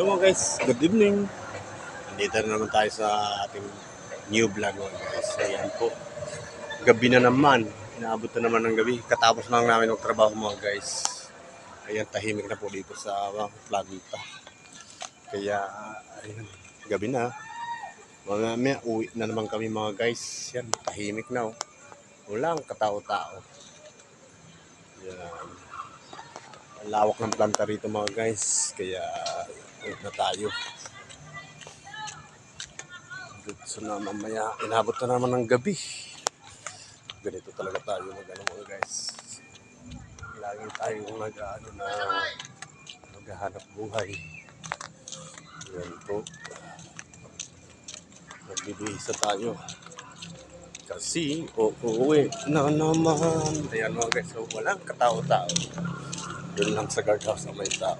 Hello mga guys, good evening. Nandito na naman tayo sa ating new vlog mga guys. Ayan po. Gabi na naman. Inaabot na naman ng gabi. Katapos lang namin ng trabaho mga guys. Ayan, tahimik na po dito sa uh, Plagita. Kaya, ayun, gabi na. Mga may uwi na naman kami mga guys. Yan, tahimik na oh. Walang katao-tao. Yan. Lawak ng planta rito mga guys. Kaya uwi na tayo. So na mamaya, inabot na naman ng gabi. Ganito talaga tayo mag ano mga guys. Lagi tayong nag ano na maghahanap buhay. Yan po. Nagbibihisa tayo. Kasi, uuwi na naman. Ayan mga guys, so walang katao-tao. Doon lang sa guardhouse na may tao.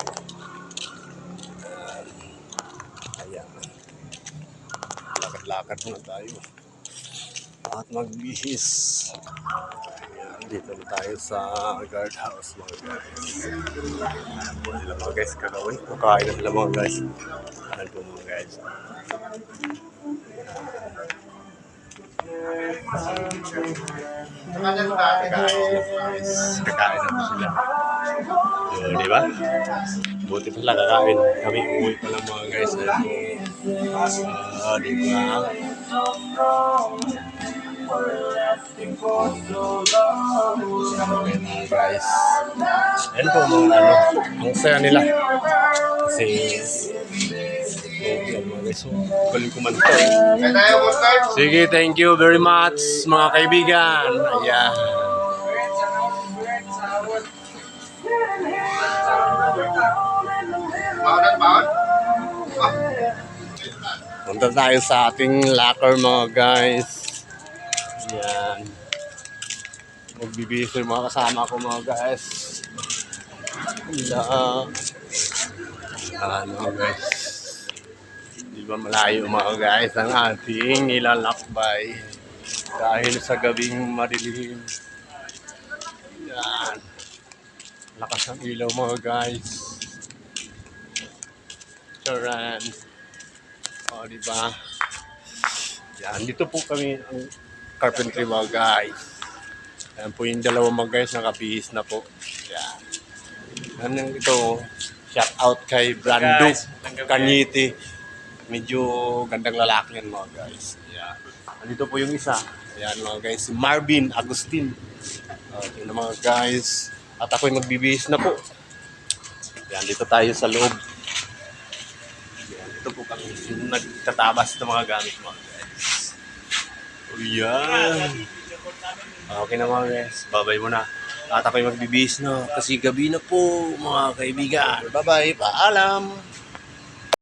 Ayan. Lakad-lakad muna tayo. At magbihis. Ayan, dito na tayo sa guardhouse mga guys. Ayan po sila mga guys, kagawin. Kakain na sila mga guys. Ayan po mga guys. Kakain na po sila. Yun, di ba? Buti pala kakain. Kami uwi pa lang mga guys. Ah, di ba? Okay mga guys. Yan po mga ano. Ang saya nila. Kasi. So, galing kumanta. eh. Sige, thank you very much mga kaibigan. Ayan. Punta tayo sa ating locker mga guys. Yan. Magbibihis yung mga kasama ko mga guys. Wala. Ano guys. Di ba malayo mga guys ang ating ilalakbay. Dahil sa gabing madilim. Lakas ng ilaw mga guys. Charan. O, di ba? Yan, dito po kami ang carpentry mga guys. Yan po yung dalawang mga guys, nakabihis na po. Yan. Yan yung ito, shout out kay Brando Kanyiti. Medyo gandang lalaki yan mga guys. Yan. Nandito po yung isa. Yan mga guys, si Marvin Agustin. Uh, na mga guys. At ako'y magbibihis na po. Yan, dito tayo sa loob. Yan, ito po kami yung nagtatabas ng mga gamit mga guys. O yan. Okay na mga guys. Babay muna. At ako'y magbibihis na kasi gabi na po mga kaibigan. Bye-bye. Paalam.